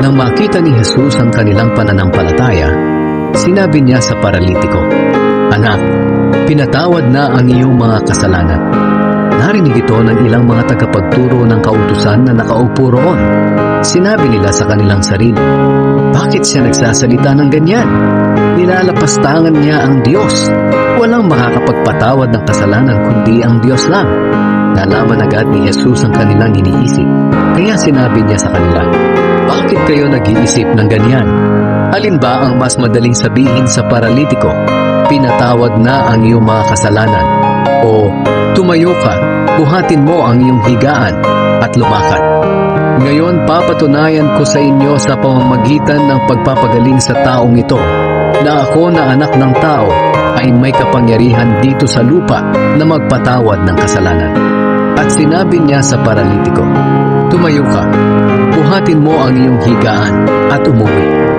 Nang makita ni Jesus ang kanilang pananampalataya, sinabi niya sa paralitiko, Anak, pinatawad na ang iyong mga kasalanan. Narinig ito ng ilang mga tagapagturo ng kautusan na nakaupo roon. Sinabi nila sa kanilang sarili, Bakit siya nagsasalita ng ganyan? Nilalapastangan niya ang Diyos. Walang makakapagpatawad ng kasalanan kundi ang Diyos lang. Nalaman agad ni Jesus ang kanilang iniisip. Kaya sinabi niya sa kanila, Bakit kayo nag-iisip ng ganyan? Alin ba ang mas madaling sabihin sa paralitiko? Pinatawad na ang iyong mga kasalanan. O, tumayo ka, buhatin mo ang iyong higaan at lumakad. Ngayon papatunayan ko sa inyo sa pamamagitan ng pagpapagaling sa taong ito na ako na anak ng tao ay may kapangyarihan dito sa lupa na magpatawad ng kasalanan. At sinabi niya sa paralitiko, Tumayo ka, buhatin mo ang iyong higaan at umuwi.